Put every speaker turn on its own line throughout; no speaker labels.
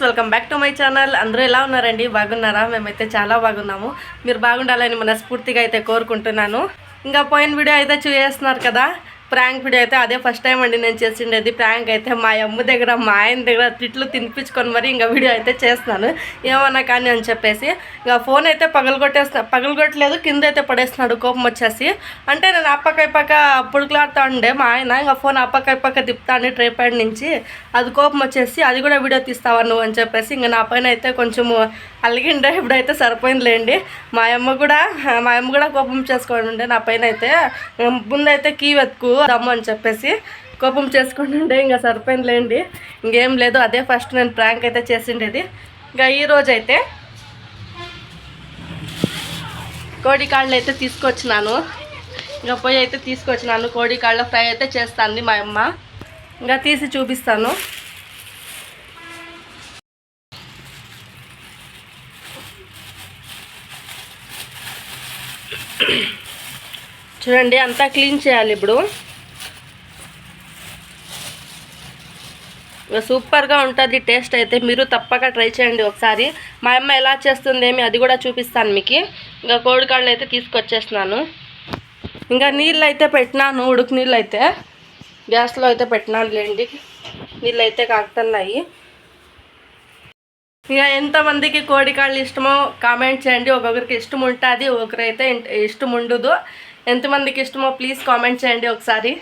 Friends welcome back to my channel. అందరూ ఎలా ఉన్నారండి? బాగున్నారా? మేమైతే చాలా బాగున్నాము. మీరు బాగుండాలని మనస్ఫూర్తిగా అయితే కోరుకుంటున్నాను. ఇంకా పోయిన వీడియో అయితే చూసేస్తున్నారు కదా? ప్రాంక్ వీడియో అయితే అదే ఫస్ట్ టైం అండి నేను చేసిండేది. ప్రాంక్ అయితే మా అమ్మ దగ్గర మా ఆయన దగ్గర తిట్లు తినిపించుకొని మరి ఇంకా వీడియో అయితే చేస్తున్నాను. ఏమన్నా కానీ అని చెప్పేసి ఇంకా ఫోన్ అయితే పగలగొట్టేస్తున్నా పగలగొట్టలేదు కింద అయితే పడేస్తున్నాడు కోపం వచ్చేసి. అంటే నేను అప్పక ఇప్పక పుడుకులాడుతూ ఉండే మా ఆయన ఇంకా ఫోన్ అప్పక ఇప్పక తిప్పుతాను ట్రైపాడ్ నుంచి. అది కోపం వచ్చేసి అది కూడా వీడియో తీస్తావా నువ్వు? అని చెప్పేసి ఇంకా నా పైన అయితే కొంచెము అలిగిండే. ఇప్పుడైతే సరిపోయిందిలేండి. మా అమ్మ కూడా మా అమ్మ కూడా కోపం చేసుకోండి ఉండే నా పైన అయితే. ముందైతే కీ వెతుకు అని చెప్పేసి కోపం చేసుకుంటుండే ఇంకా సరిపోయిందిలేండి. ఇంకేం లేదు అదే ఫస్ట్ నేను ప్రాంక్ అయితే చేసిండేది. ఇంకా ఈ అయితే కోడి కాళ్ళు అయితే తీసుకొచ్చినాను. ఇంకా పోయి అయితే తీసుకొచ్చినాను. కోడి కాళ్ళ ఫ్రై అయితే చేస్తాను మా అమ్మ. ఇంకా తీసి చూపిస్తాను. చూడండి అంతా క్లీన్ చేయాలి ఇప్పుడు. సూపర్గా ఉంటుంది టేస్ట్ అయితే. మీరు తప్పక ట్రై చేయండి ఒకసారి. మా అమ్మ ఎలా చేస్తుంది ఏమి అది కూడా చూపిస్తాను మీకు. ఇంకా కోడికాళ్ళు అయితే తీసుకొచ్చేస్తున్నాను. ఇంకా నీళ్ళు అయితే పెట్టినాను ఉడుకు నీళ్ళు అయితే. గ్యాస్లో అయితే పెట్టినాను లేండి. నీళ్ళు అయితే కాకుతున్నాయి. ఇక ఎంతమందికి కోడికాళ్ళు ఇష్టమో కామెంట్ చేయండి. ఒక్కొక్కరికి ఇష్టం ఉంటుంది ఒకరైతే ఇష్టం ఉండదు. ఎంతమందికి ఇష్టమో ప్లీజ్ కామెంట్ చేయండి ఒకసారి.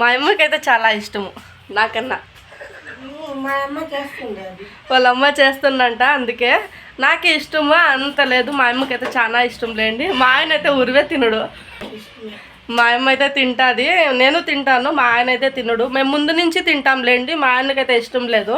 మా అమ్మకైతే చాలా ఇష్టము నాకన్నా. వాళ్ళ అమ్మ చేస్తుందంట అందుకే నాకే ఇష్టము అంత లేదు. మా అమ్మకైతే చాలా ఇష్టం లేండి. మా ఆయన అయితే ఉరివే తినడు మా అమ్మ అయితే తింటుంది నేను తింటాను మా ఆయన అయితే తినడు. మేము ముందు నుంచి తింటాం లేండి మా ఆయనకైతే ఇష్టం లేదు.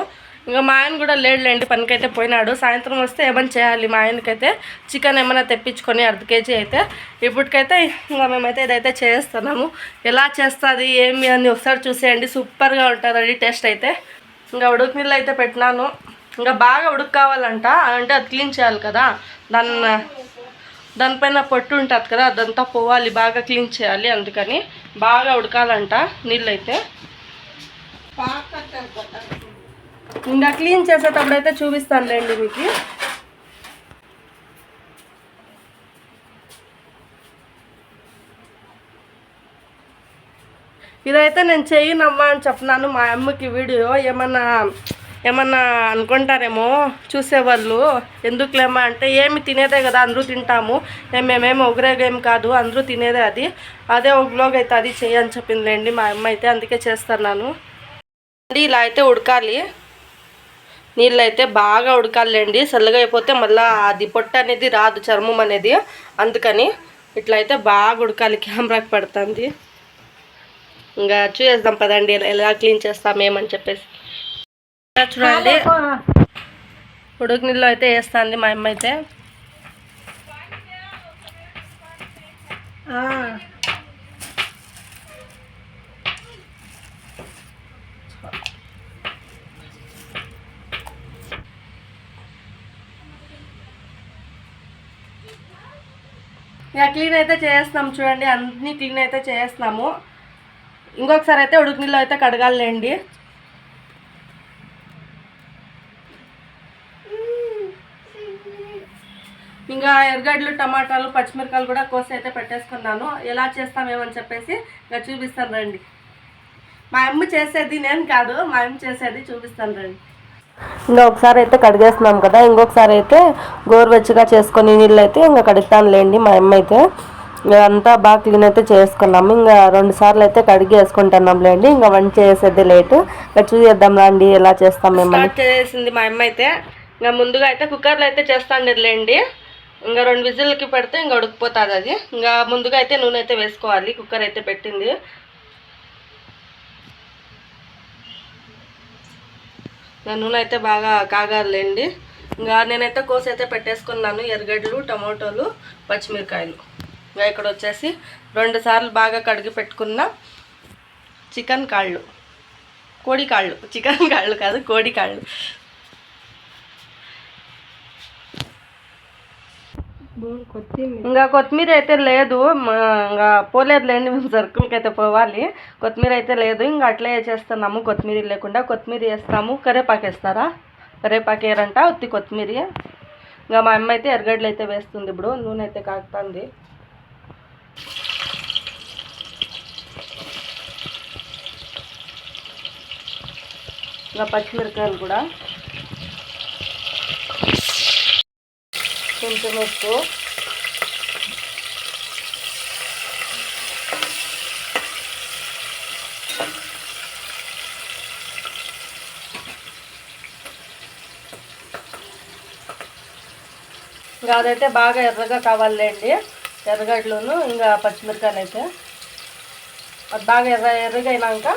ఇంకా మా ఆయన కూడా లేడులేండి పనికైతే పోయినాడు. సాయంత్రం వస్తే ఏమైనా చేయాలి? మా ఆయనకైతే చికెన్ ఏమైనా తెప్పించుకొని అర్ధ కేజీ అయితే. ఇప్పటికైతే ఇంకా మేమైతే ఇదైతే చేస్తున్నాము. ఎలా చేస్తుంది ఏమి అని ఒకసారి చూసేయండి. సూపర్గా ఉంటుందండి టేస్ట్ అయితే. ఇంకా ఉడుకు నీళ్ళు అయితే పెట్టినాను. ఇంకా బాగా ఉడుకు కావాలంట. అంటే అది క్లీన్ చేయాలి కదా. దాన్ని దానిపైన పొట్టు ఉంటుంది కదా అదంతా పోవాలి బాగా క్లీన్ చేయాలి అందుకని బాగా ఉడకాలంట నీళ్ళు అయితే. ఇంకా క్లీన్ చేసేటప్పుడు అయితే చూపిస్తానులేండి మీకు. ఇదైతే నేను చేయనమ్మా అని చెప్పినాను మా అమ్మకి వీడియో. ఏమన్నా ఏమన్నా అనుకుంటారేమో చూసేవాళ్ళు. ఎందుకులేమా అంటే ఏమి తినేదే కదా అందరూ తింటాము. మేమేమి ఒకరేగేం కాదు అందరూ తినేదే అది. అదే ఒక బ్లాగ్ అయితే అది చేయని చెప్పిందిలేండి మా అమ్మ అయితే అందుకే చేస్తున్నాను. ఇలా అయితే ఉడకాలి. నీళ్ళు అయితే బాగా ఉడకాలండి చల్లగా అయిపోతే మళ్ళీ అది పొట్ట అనేది రాదు చర్మం అనేది. అందుకని ఇట్లా అయితే బాగా ఉడకాలి కెమెరాకి పడుతుంది. ఇంకా చూసేద్దాం పదండి ఎలా- క్లీన్ చేస్తాం ఏమని చెప్పేసి. చూడండి. ఉడుకు నీళ్ళు అయితే వేస్తుంది మా అమ్మ అయితే. ఇక క్లీన్ అయితే చేస్తున్నాం చూడండి అన్నీ క్లీన్ అయితే చేస్తున్నాము. ఇంకొకసారి అయితే ఉడుకు నీళ్ళు అయితే కడగాలండి ఇంకా ఎర్రగడ్డలు టమాటాలు పచ్చిమిరకాయలు కూడా కోసి అయితే పెట్టేసుకున్నాను. ఎలా చేస్తామేమని చెప్పేసి ఇంకా చూపిస్తాను రండి. మా అమ్మ చేసేది నేను కాదు మా అమ్మ చేసేది చూపిస్తాను రండి. ఇంకా ఒకసారి అయితే కడిగేస్తున్నాం కదా ఇంకొకసారి అయితే గోరువెచ్చగా చేసుకొని నీళ్ళు అయితే ఇంకా కడుగుతానులేండి మా అమ్మ అయితే. అంతా బాగా క్లీన్ అయితే చేసుకున్నాము. ఇంకా రెండు సార్లు అయితే కడిగి వేసుకుంటున్నాంలేండి. ఇంకా వంట చేసేది లేట్. ఇంకా చూసేద్దాం రండి ఎలా చేస్తాం మేము చేసింది మా అమ్మ అయితే. ఇంకా ముందుగా అయితే కుక్కర్లో అయితే చేస్తాండేది లేండి ఇంకా రెండు విజిల్కి పెడితే ఇంకా ఉడికిపోతుంది అది. ఇంకా ముందుగా అయితే నూనె అయితే వేసుకోవాలి. కుక్కర్ అయితే పెట్టింది. నా నూనె అయితే బాగా కాగాలండి ఇంకా నేనైతే కోసి అయితే పెట్టేసుకున్నాను ఎర్రగడ్డలు టమాటోలు పచ్చిమిరకాయలు. ఇంకా ఇక్కడ వచ్చేసి రెండు సార్లు బాగా కడిగి పెట్టుకున్న చికెన్ కాళ్ళు. కోడి కాళ్ళు. చికెన్ కాళ్ళు కాదు కోడి కాళ్ళు. ఇంకా కొత్తిమీర అయితే లేదు ఇంకా పోలేదులేండి మేము సరుకులకి అయితే పోవాలి. కొత్తిమీర అయితే లేదు ఇంకా అట్లే చేస్తున్నాము కొత్తిమీర లేకుండా. కొత్తిమీర వేస్తాము కరేపాకు వేస్తారా? కరేపాకు వేయరంట ఉత్తి కొత్తిమీర. ఇంకా మా అమ్మ అయితే ఎర్రగడ్డలు అయితే వేస్తుంది ఇప్పుడు నూనె అయితే కాకుతుంది. ఇంకా పచ్చిమిరకాయలు కూడా. కొంచెం ఉప్పు ఇంకా అదైతే బాగా ఎర్రగా కావాలండి ఎర్రగడ్డలోను ఇంకా పచ్చిమిరకాయలు అయితే అది బాగా ఎర్ర ఎర్రగా అయినాక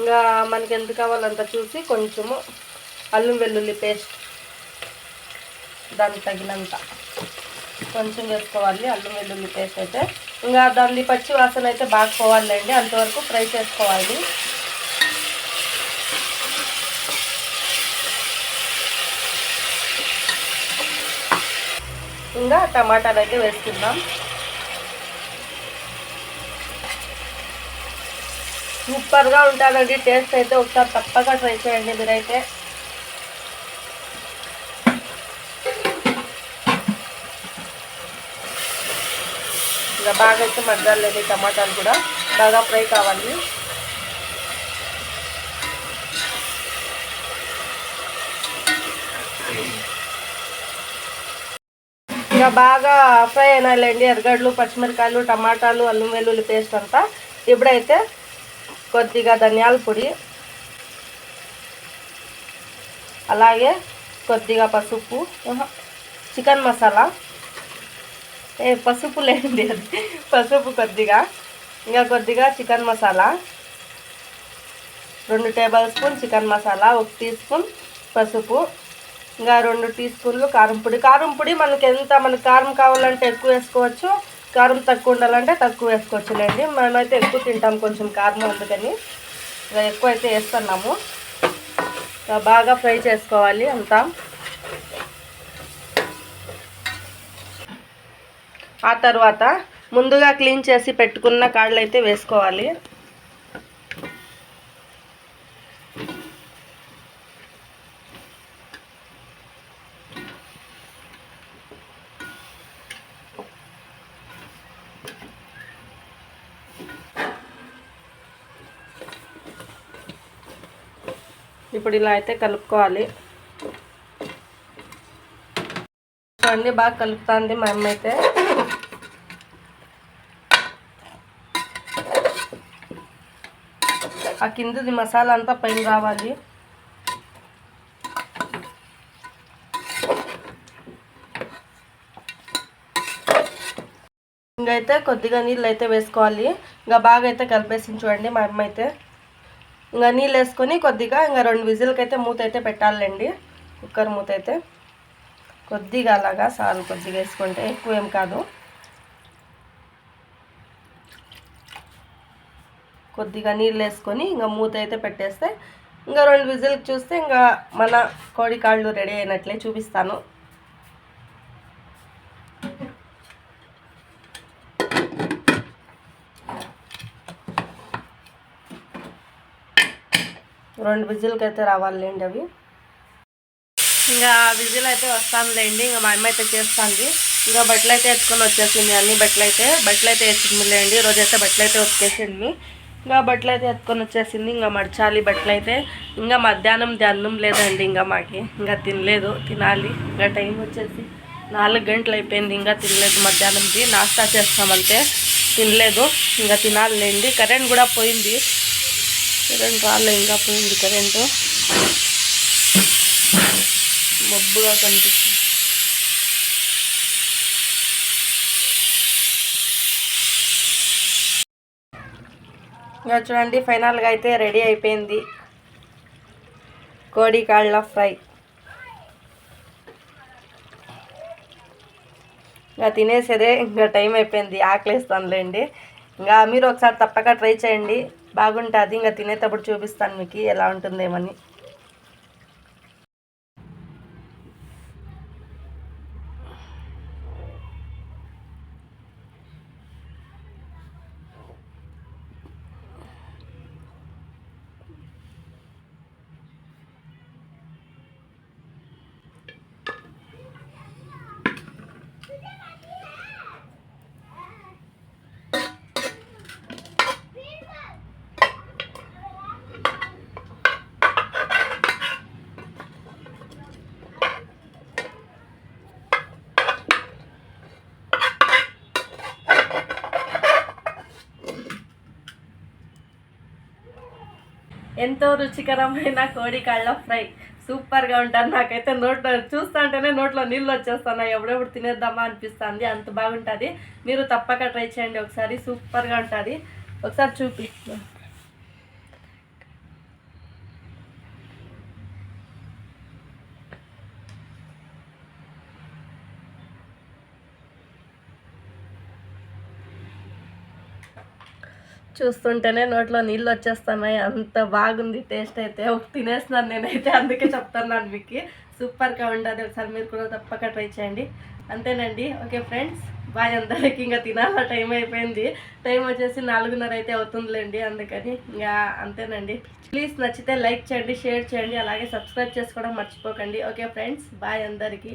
ఇంకా మనకి ఎంత కావాలంత చూసి కొంచెము అల్లం వెల్లుల్లి పేస్ట్ దానికి తగినంత కొంచెం వేసుకోవాలి. అల్లం వెల్లుల్లి పేస్ట్ అయితే. ఇంకా దాని పచ్చి వాసన అయితే బాగా పోవాలండి. అంతవరకు ఫ్రై చేసుకోవాలి. ఇంకా టమాటాలు అయితే వేసుకుందాం. సూపర్గా ఉంటుందండి. టేస్ట్ అయితే ఒకసారి తప్పగా ట్రై చేయండి మీరైతే. ఇంకా బాగా అయితే మగ్గాలేదు టమాటాలు కూడా బాగా ఫ్రై కావాలి. ఇంకా బాగా ఫ్రై అయినాయిలేండి ఎర్రగడ్డలు పచ్చిమిరకాయలు టమాటాలు అల్లం వెల్లుల్లి పేస్ట్ అంతా. ఇప్పుడైతే కొద్దిగా ధనియాల పొడి అలాగే కొద్దిగా పసుపు చికెన్ మసాలా. పసుపు లేండి అది. పసుపు కొద్దిగా. ఇంకా కొద్దిగా చికెన్ మసాలా. రెండు టేబుల్ స్పూన్ చికెన్ మసాలా ఒక టీ స్పూన్ పసుపు. ఇంకా రెండు టీ స్పూన్లు కారం పొడి. కారం పొడి మనకి ఎంత మనకి కారం కావాలంటే ఎక్కువ వేసుకోవచ్చు. కారం తక్కువ ఉండాలంటే తక్కువ వేసుకోవచ్చు లేండి. మేమైతే ఎక్కువ తింటాం కొంచెం కారం అందుకని. ఇంకా ఎక్కువ అయితే వేస్తున్నాము బాగా ఫ్రై చేసుకోవాలి అంతా. ఆ తర్వాత ముందుగా క్లీన్ చేసి పెట్టుకున్న కాళ్ళు అయితే వేసుకోవాలి. ఇప్పుడు ఇలా అయితే కలుపుకోవాలి. అన్నీ బాగా కలుపుతుంది మా అమ్మ అయితే. ఆ కిందది మసాలా అంతా పైన రావాలి. ఇంకైతే కొద్దిగా నీళ్ళు అయితే వేసుకోవాలి. ఇంకా బాగా అయితే కలిపేసి చూడండి మా అమ్మ అయితే ఇంకా నీళ్ళు వేసుకొని కొద్దిగా ఇంకా రెండు విజిల్కి అయితే మూత అయితే పెట్టాలండి. కుక్కర్ మూత అయితే కొద్దిగా అలాగా సాలు కొద్దిగా వేసుకుంటే ఎక్కువ ఏం కాదు. కొద్దిగా నీళ్ళు వేసుకొని ఇంకా మూత అయితే పెట్టేస్తే ఇంకా రెండు విజిల్కి చూస్తే ఇంకా మన కోడి కాళ్ళు రెడీ అయినట్లే చూపిస్తాను. రెండు విజిల్కి అయితే రావాలండి అవి. ఇంకా విజిల్ అయితే వస్తానులేండి ఇంకా మా అమ్మ అయితే చేస్తాను ఇంకా బట్టలు అయితే ఎత్తుకొని వచ్చేసింది అన్ని బట్టలు అయితే బట్టలు అయితే వేసింది లేండి అయితే బట్టలు అయితే ఉతికేసింది. ఇంకా బట్టలు అయితే ఎత్తుకొని వచ్చేసింది. ఇంకా మడచాలి బట్టలు అయితే. ఇంకా మధ్యాహ్నం అన్నం లేదండి ఇంకా మాకి. ఇంకా తినలేదు తినాలి. ఇంకా టైం వచ్చేసి నాలుగు గంటలు అయిపోయింది. ఇంకా తినలేదు మధ్యాహ్నంకి. నాస్తా చేస్తామంటే తినలేదు. ఇంకా తినాలిలేండి. కరెంట్ కూడా పోయింది. కరెంట్ రాలే ఇంకా పోయింది కరెంటు. మబ్బుగా కనిపిస్తుంది. ఇంకా చూడండి ఫైనల్గా అయితే రెడీ అయిపోయింది. కోడి కాళ్ళ ఫ్రై. ఇంకా తినేసేదే ఇంకా టైం అయిపోయింది ఆకలేస్తానులేండి ఇంకా మీరు ఒకసారి తప్పక ట్రై చేయండి బాగుంటుంది. ఇంకా తినేటప్పుడు చూపిస్తాను మీకు ఎలా ఉంటుందేమని. ఎంతో రుచికరమైన కోడి కాళ్ళ ఫ్రై. సూపర్గా ఉంటుంది నాకైతే నోట్లో చూస్తుంటేనే నోట్లో నీళ్ళు వచ్చేస్తున్నాయి. ఎప్పుడెప్పుడు తినేద్దామా అనిపిస్తుంది. అంత బాగుంటుంది. మీరు తప్పక ట్రై చేయండి. ఒకసారి సూపర్గా ఉంటుంది. ఒకసారి చూపి. చూస్తుంటేనే నోట్లో నీళ్ళు వచ్చేస్తున్నాయి. అంత బాగుంది టేస్ట్ అయితే. ఒక తినేస్తున్నాను నేనైతే అందుకే చెప్తున్నాను మీకు సూపర్గా ఉండదు ఒకసారి మీరు కూడా తప్పక ట్రై చేయండి. అంతేనండి. ఓకే ఫ్రెండ్స్ బాయ్ అందరికి. ఇంకా తినాల? టైం అయిపోయింది. టైం వచ్చేసి నాలుగున్నర అయితే అవుతుందిలేండి అందుకని ఇంకా అంతేనండి. ప్లీజ్ నచ్చితే లైక్ చేయండి షేర్ చేయండి. అలాగే సబ్స్క్రైబ్ చేసుకోవడం మర్చిపోకండి. ఓకే ఫ్రెండ్స్ బాయ్ అందరికీ.